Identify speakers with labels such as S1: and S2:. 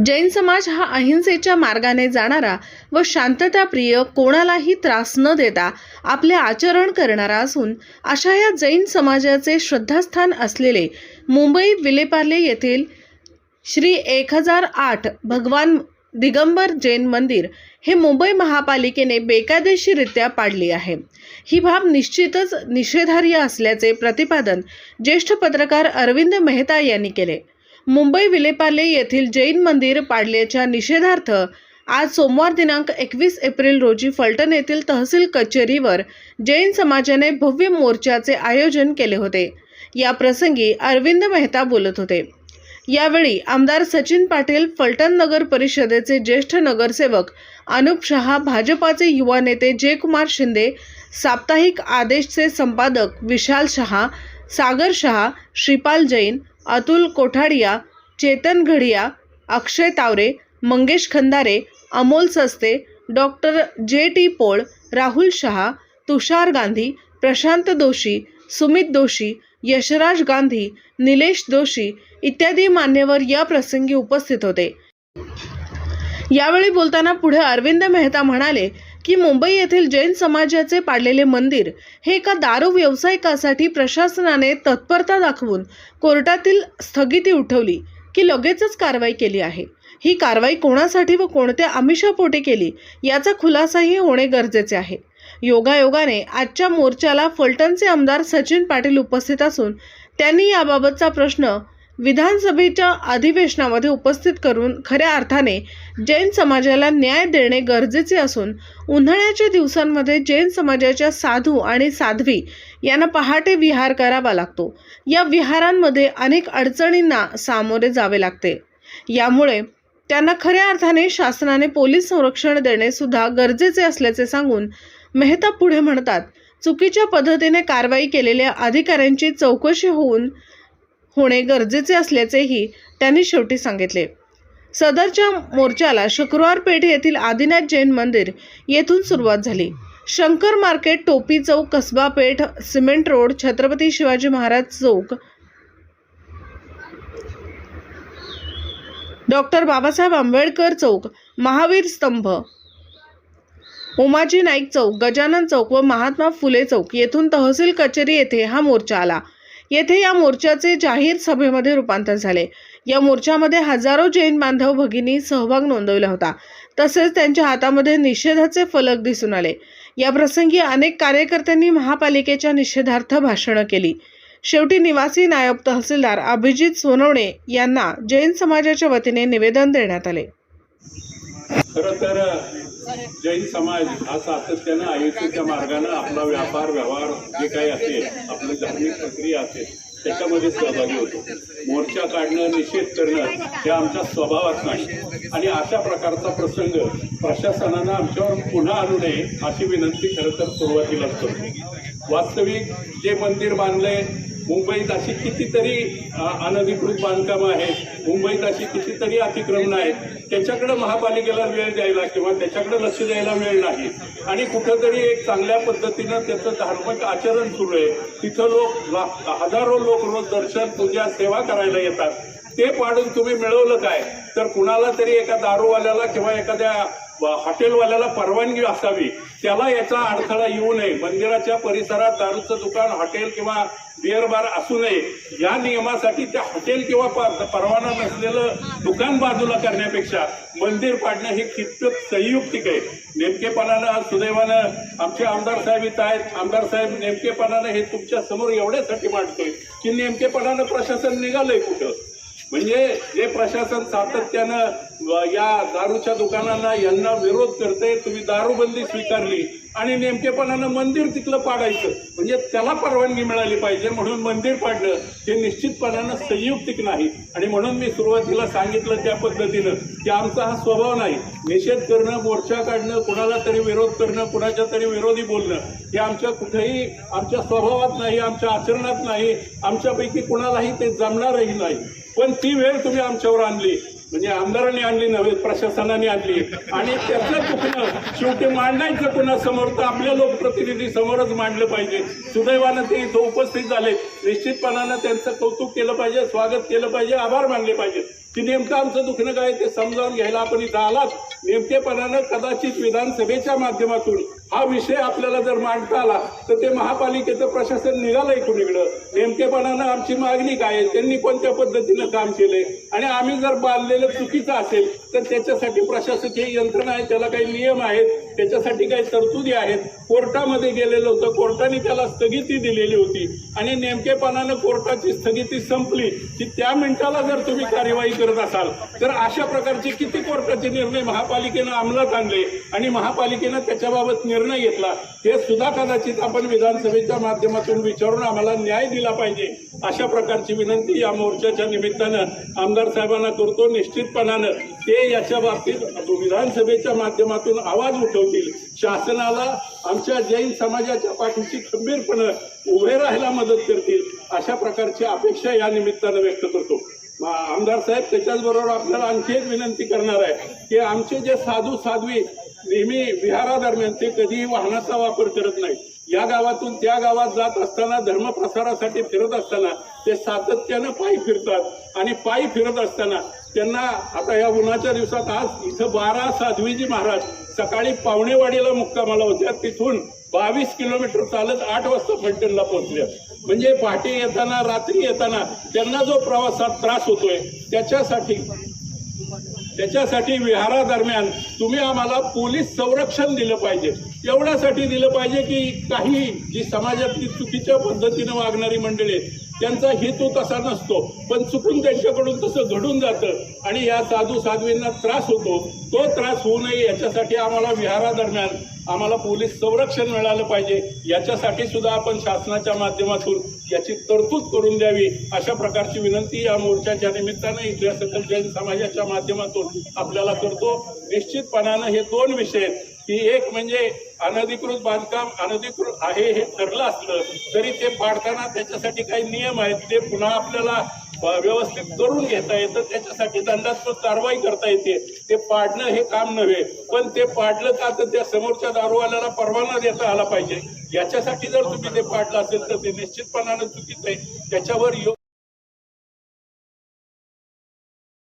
S1: जैन समाज हा अहिंसेच्या मार्गाने जाणारा व शांतताप्रिय कोणालाही त्रास न देता आपले आचरण करणारा असून अशा या जैन समाजाचे श्रद्धास्थान असलेले मुंबई विलेपार्ले येथील श्री एक हजार आठ भगवान दिगंबर जैन मंदिर हे मुंबई महापालिकेने बेकायदेशीरित्या पाडली आहे. ही बाब निश्चितच निषेधार्ह असल्याचे प्रतिपादन ज्येष्ठ पत्रकार अरविंद मेहता यांनी केले. मुंबई विलेपार्ले येथील जैन मंदिर पाडल्याच्या निषेधार्थ आज सोमवार दिनांक एकवीस एप्रिल रोजी फलटण येथील तहसील कचेरीवर जैन समाजाने भव्य मोर्चाचे आयोजन केले होते. या प्रसंगी अरविंद मेहता बोलत होते. यावेळी आमदार सचिन पाटील फलटण नगर परिषदेचे ज्येष्ठ नगरसेवक अनुप शहा भाजपाचे युवा नेते जयकुमार शिंदे साप्ताहिक आदेशचे संपादक विशाल शहा सागर शहा श्रीपाल जैन अतुल कोठाडिया चेतन घडिया अक्षय Taware Mangesh Khandare Amol Saste doctor J T Pol Rahul Shah Tushar Gandhi Prashant Doshi Sumit Doshi Yashraj Gandhi Nilesh Doshi इत्यादी मान्यवर या प्रसंगी उपस्थित होते. यावेळी बोलताना पुढे अरविंद मेहता म्हणाले की मुंबई येथील जैन समाजाचे पाडलेले मंदिर हे एका दारू व्यावसायिकासाठी प्रशासनाने तत्परता दाखवून कोर्टातील स्थगिती उठवली की लगेचच कारवाई केली आहे. ही कारवाई कोणासाठी व कोणत्या आमिषापोटी केली याचा खुलासाही होणे गरजेचे आहे. योगायोगाने आजच्या मोर्चाला फलटणचे आमदार सचिन पाटील उपस्थित असून त्यांनी याबाबतचा प्रश्न विधानसभेच्या अधिवेशनामध्ये उपस्थित करून खऱ्या अर्थाने जैन समाजाला न्याय देणे गरजेचे असून उन्हाळ्याच्या दिवसांमध्ये जैन समाजाच्या साधू आणि साध्वी यांना पहाटे विहार करावा लागतो. या विहारांमध्ये अनेक अडचणींना सामोरे जावे लागते. यामुळे त्यांना खऱ्या अर्थाने शासनाने पोलीस संरक्षण देणे सुद्धा गरजेचे असल्याचे सांगून मेहता पुढे म्हणतात चुकीच्या पद्धतीने कारवाई केलेल्या अधिकाऱ्यांची चौकशी होऊन होणे गरजेचे असल्याचेही त्यांनी शेवटी सांगितले. सदरच्या मोर्चाला शुक्रवार पेठ येथील आदिनाथ जैन मंदिर येथून सुरुवात झाली. शंकर मार्केट टोपी चौक कसबा पेठ सिमेंट रोड छत्रपती शिवाजी महाराज चौक. डॉक्टर बाबासाहेब आंबेडकर चौक महावीर स्तंभ. उमाजी नाईक चौक गजानन चौक व महात्मा फुले चौक येथून तहसील कचेरी येथे हा मोर्चा आला. येथे या मोर्चाचे जाहीर सभेमध्ये रूपांतर झाले. या मोर्चामध्ये हजारो जैन बांधव भगिनी सहभाग नोंदवला होता. तसेच त्यांच्या हातामध्ये निषेधाचे फलक दिसून आले. या प्रसंगी अनेक कार्यकर्त्यांनी महापालिकेच्या निषेधार्थ भाषणं केली. शेवटी निवासी नायब तहसीलदार अभिजित सोनवणे यांना जैन समाजाच्या वतीने निवेदन देण्यात आले.
S2: खरं तर जैन समाज हा सातत्यानं अहिंसेच्या मार्गानं आपला व्यापार व्यवहार जे काही असेल आपली धार्मिक प्रक्रिया असेल त्याच्यामध्ये सहभागी होतो. मोर्चा काढणं निषेध करणं हे आमच्या स्वभावात नाही. आणि अशा प्रकारचा प्रसंग प्रशासनानं आमच्यावर पुन्हा आणू नये अशी विनंती खरं तर सुरुवातीलाच करतो. वास्तविक जे मंदिर बांधलंय मुंबईत अशी कितीतरी अनधिकृत बांधकामं आहेत मुंबईत अशी कितीतरी अतिक्रमणं आहेत त्याच्याकडे महापालिकेला वेळ द्यायला किंवा त्याच्याकडे लक्ष द्यायला वेळ नाही. आणि कुठंतरी एक चांगल्या पद्धतीनं त्याचं धार्मिक आचरण सुरू आहे. तिथं लोक ला- हजारो लोक रोज दर्शन पूजा सेवा करायला येतात. ते पाडून तुम्ही मिळवलं काय? तर कुणाला तरी एका दारूवाल्याला किंवा एखाद्या हॉटेलवाल्याला परवानगी असावी. त्याला याचा अडथळा येऊ नये. मंदिराच्या परिसरात दारूचं दुकान हॉटेल किंवा बिअर बार असू नये. या नियमासाठी त्या हॉटेल किंवा परवाना नसलेलं दुकान बाजूला करण्यापेक्षा मंदिर पाडणं हे कितपत संयुक्तिक आहे? नेमकेपणानं सुदैवानं आमचे आमदार साहेब इथं आहेत. आमदार साहेब नेमकेपणानं हे तुमच्यासमोर एवढ्यासाठी मांडतोय की नेमकेपणानं प्रशासन निघालंय कुठं? म्हणजे जे प्रशासन सातत्यानं या दारूच्या दुकानांना यांना विरोध करते तुम्ही दारूबंदी स्वीकारली. आणि नेमकेपणानं मंदिर तिथलं पाडायचं. म्हणजे त्याला परवानगी मिळाली पाहिजे म्हणून मंदिर पाडणं हे निश्चितपणानं संयुक्तिक नाही. आणि म्हणून मी सुरुवातीला सांगितलं त्या पद्धतीनं की आमचा हा स्वभाव नाही. निषेध करणं मोर्चा काढणं कुणाला तरी विरोध करणं कुणाच्या तरी विरोधी बोलणं हे आमच्या कुठेही आमच्या स्वभावात नाही आमच्या आचरणात नाही. आमच्यापैकी कुणालाही ते जमणारही नाही. पण ती वेळ तुम्ही आमच्यावर आणली. म्हणजे आमदारांनी आणली नव्हे प्रशासनाने आणली. आणि त्याचं चुकणं शेवटी मांडायचं कुणासमोर तर आपल्या लोकप्रतिनिधी समोरच मांडलं पाहिजे. सुदैवानं ते इथं उपस्थित झाले. निश्चितपणानं त्यांचं कौतुक केलं पाहिजे स्वागत केलं पाहिजे आभार मानले पाहिजे की नेमकं आमचं दुखणं काय ते समजावून घ्यायला आपण इथं आलात. नेमकेपणानं कदाचित विधानसभेच्या माध्यमातून हा विषय आपल्याला जर मांडता आला तर ते महापालिकेचं प्रशासन निघालं इकडून इकडं नेमकेपणानं आमची मागणी काय आहे? त्यांनी कोणत्या पद्धतीनं काम केलंय? आणि आम्ही जर बांधलेलं चुकीचं असेल तर त्याच्यासाठी प्रशासकीय यंत्रणा आहे त्याला काही नियम आहेत. त्याच्यासाठी काही तरतुदी आहेत. कोर्टामध्ये गेलेलं होतं. कोर्टाने त्याला स्थगिती दिलेली होती. आणि नेमकेपणानं कोर्टाची स्थगिती संपली की त्या मिनिटाला जर तुम्ही कार्यवाही करत असाल तर अशा प्रकारचे किती कोर्टाचे निर्णय महापालिकेनं अंमलात आणले आणि महापालिकेनं त्याच्याबाबत निर्णय घेतला हे सुद्धा कदाचित आपण विधानसभेच्या माध्यमातून विचारून आम्हाला न्याय दिला पाहिजे अशा प्रकारची विनंती या मोर्चाच्या निमित्तानं आमदार साहेबांना करतो. निश्चितपणानं ते याच्या बाबतीत विधानसभेच्या माध्यमातून आवाज उठवतील. शासनाला आमच्या जैन समाजाच्या पाठीशी खंबीरपणे उभे राहायला मदत करतील अशा प्रकारची अपेक्षा या निमित्तानं व्यक्त करतो. आमदार साहेब त्याच्याचबरोबर आपल्याला आणखी एक विनंती करणार आहे की आमचे जे साधू साध्वी नेहमी विहारादरम्यान ते कधीही वाहनाचा वापर करत नाहीत. या गावातून त्या गावात जात असताना धर्मप्रसारासाठी फिरत असताना ते सातत्यानं पायी फिरतात आणि पायी फिरत असताना त्यांना आता या उन्हाच्या दिवसात आज इथं बारा साध्वीजी महाराज सकाळी पावणेवाडीला मुक्कामाला होत्या. तिथून बावीस किलोमीटर चालत आठ वाजता फलटणला पोहोचल्या. म्हणजे पहाटे येताना रात्री येताना त्यांना जो प्रवासात त्रास होतोय त्याच्यासाठी त्याच्यासाठी विहारादरम्यान तुम्ही आम्हाला पोलीस संरक्षण दिलं पाहिजे. एवढ्यासाठी दिलं पाहिजे की काही जी समाजातली चुकीच्या पद्धतीनं वागणारी मंडळी त्यांचा हेतू तसा नसतो. पण चुकून त्यांच्याकडून तसं घडून जातं आणि या साधू साध्वींना त्रास होतो. तो त्रास होऊ नये याच्यासाठी आम्हाला विहारादरम्यान आम्हाला पोलीस संरक्षण मिळालं पाहिजे. याच्यासाठी सुद्धा आपण शासनाच्या माध्यमातून याची तरतूद करून द्यावी अशा प्रकारची विनंती या मोर्चाच्या निमित्तानं इथल्या सकल जैन समाजाच्या माध्यमातून आपल्याला करतो. निश्चितपणानं हे दोन विषय की एक म्हणजे अनधिकृत बांधकाम अनधिकृत आहे हे ठरलं असलं तरी ते पाडताना त्याच्यासाठी काही नियम आहेत ते पुन्हा आपल्याला व्यवस्थित करून घेता येतं त्याच्यासाठी दंडात्मक कारवाई करता येते. ते पाडणं हे काम नव्हे पण ते पाडलं का तर त्या समोरच्या दारूवाल्याला परवाना देता आला पाहिजे. याच्यासाठी जर तुम्ही ते पाडलं असेल तर ते निश्चितपणानं चुकीचं आहे. त्याच्यावर